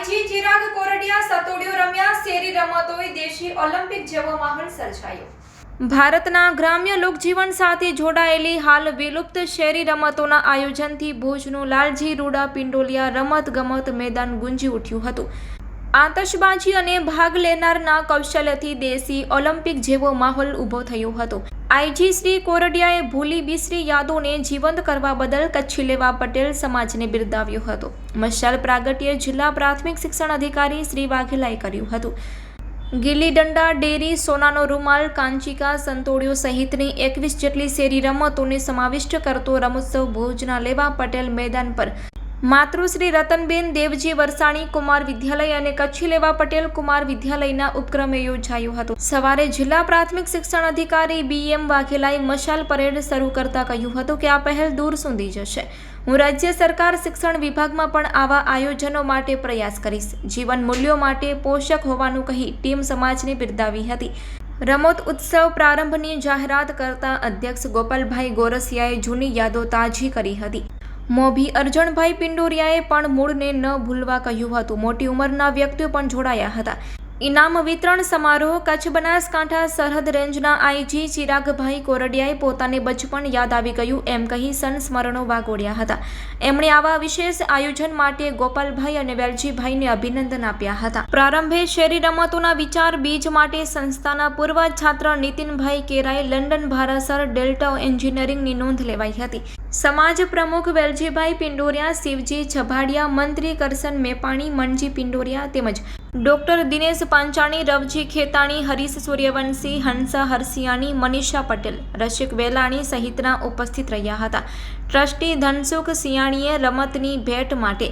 IG Chirag Kordia, સતોડિયો રમ્યા, શેરી રમતોએ દેશી ઓલિમ્પિક જેવો માહોલ સર્જાયો. ભારતના ગ્રામ્ય લોકજીવન સાથે જોડાયેલી હાલ વિલુપ્ત શેરી રમતોના આયોજનથી ભુજનું લાલજી રૂડા પિંડોલિયા રમત ગમત મેદાન ગુંજી ઉઠ્યું હતું. આતશબાજી અને ભાગ લેનારના કૌશલ્યથી દેશી ઓલિમ્પિક જેવો માહોલ ઊભો થયો હતો. આઈજી શ્રી કોરડિયાએ ભૂલી બિસરી યાદોને જીવંત કરવા બદલ કચ્છી લેવા પટેલ સમાજને બિરદાવ્યો હતો. મશાલ પ્રાગટ્ય જિલ્લા પ્રાથમિક શિક્ષણ અધિકારી શ્રી વાઘેલાએ કર્યું હતું. ગિલ્લી દંડા ડેરી, સોનાનો રૂમાલ, કાંચિકા સંતોડિયો સહિતની એકવીસ જેટલી શેરી રમતોને સમાવિષ્ટ કરતો રમોત્સવ ભોજના લેવા પટેલ મેદાન પર માતૃશ્રી રતનબેન દેવજી વરસાણી કુમાર વિદ્યાલય અને કચ્છી લેવા પટેલ કુમાર વિદ્યાલયના ઉપક્રમે યોજાયું હતું. સવારે જિલ્લા પ્રાથમિક શિક્ષણ અધિકારી બી એમ વાઘેલાએ મશાલ પરેડ શરૂ કરતા કહ્યું હતું કે આ પહેલ દૂર સુધી જશે. હું રાજ્ય સરકાર શિક્ષણ વિભાગમાં પણ આવા આયોજનો માટે પ્રયાસ કરીશ. જીવન મૂલ્યો માટે પોષક હોવાનું કહી ટીમ સમાજને બિરદાવી હતી. રમત ઉત્સવ પ્રારંભની જાહેરાત કરતા અધ્યક્ષ ગોપાલભાઈ ગોરસિયાએ જૂની યાદો તાજી કરી હતી. મોભી અર્જણભાઈ પિંડોરિયાએ પણ મૂળને ન ભૂલવા કહ્યું હતું. મોટી ઉંમરના વ્યક્તિઓ પણ જોડાયા હતા. ઇનામ વિતરણ સમારોહ કચ્છ બનાસકાંઠા સરહદ રેન્જના આઈજી ચિરાગભાઈ કોરડિયાએ પોતાને બચપણ યાદ આવી ગયું એમ કહી સંસ્મરણો વાગોડ્યા હતા. એમણે આવા વિશેષ આયોજન માટે ગોપાલભાઈ અને વેલજીભાઈને અભિનંદન આપ્યા હતા. પ્રારંભે શેરી રમતોના વિચાર, બીજ માટે સંસ્થાના પૂર્વ છાત્ર નીતિનભાઈ કેરાએ લંડન ભારાસર ડેલ્ટા એન્જિનિયરિંગની નોંધ લેવાઈ હતી. સમાજ પ્રમુખ વેલજીભાઈ પિંડોરિયા, શિવજી છભાડિયા મંત્રી કરસન મેપાણી મણજી પિંડોરિયા તેમજ ડોક્ટર દિનેશ પાંચાણી, રવજી ખેતાણી, હરીશ સૂર્યવંશી, હંસા હરસિયાણી, મનીષા પટેલ, રસિક વેલાણી સહિતના ઉપસ્થિત રહ્યા હતા. ટ્રસ્ટી ધનસુખ સિયાણીએ રમતની ભેટ માટે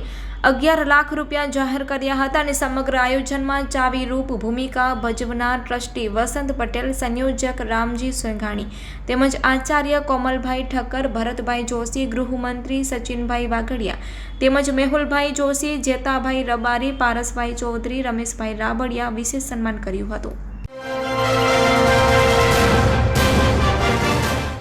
અગિયાર લાખ રૂપિયા જાહેર કર્યા હતા અને સમગ્ર આયોજનમાં ચાવીરૂપ ભૂમિકા ભજવનાર ટ્રસ્ટી વસંત પટેલ, સંયોજક રામજી સોંઘાણી તેમજ આચાર્ય કોમલભાઈ ઠક્કર, ભરતભાઈ જોશી, ગૃહમંત્રી સચિનભાઈ વાઘડિયા તેમજ મેહુલભાઈ જોશી, જેતાભાઈ રબારી, પારસભાઈ ચૌધરી, રમેશભાઈ રાબડિયા વિશેષ સન્માન કર્યું હતું.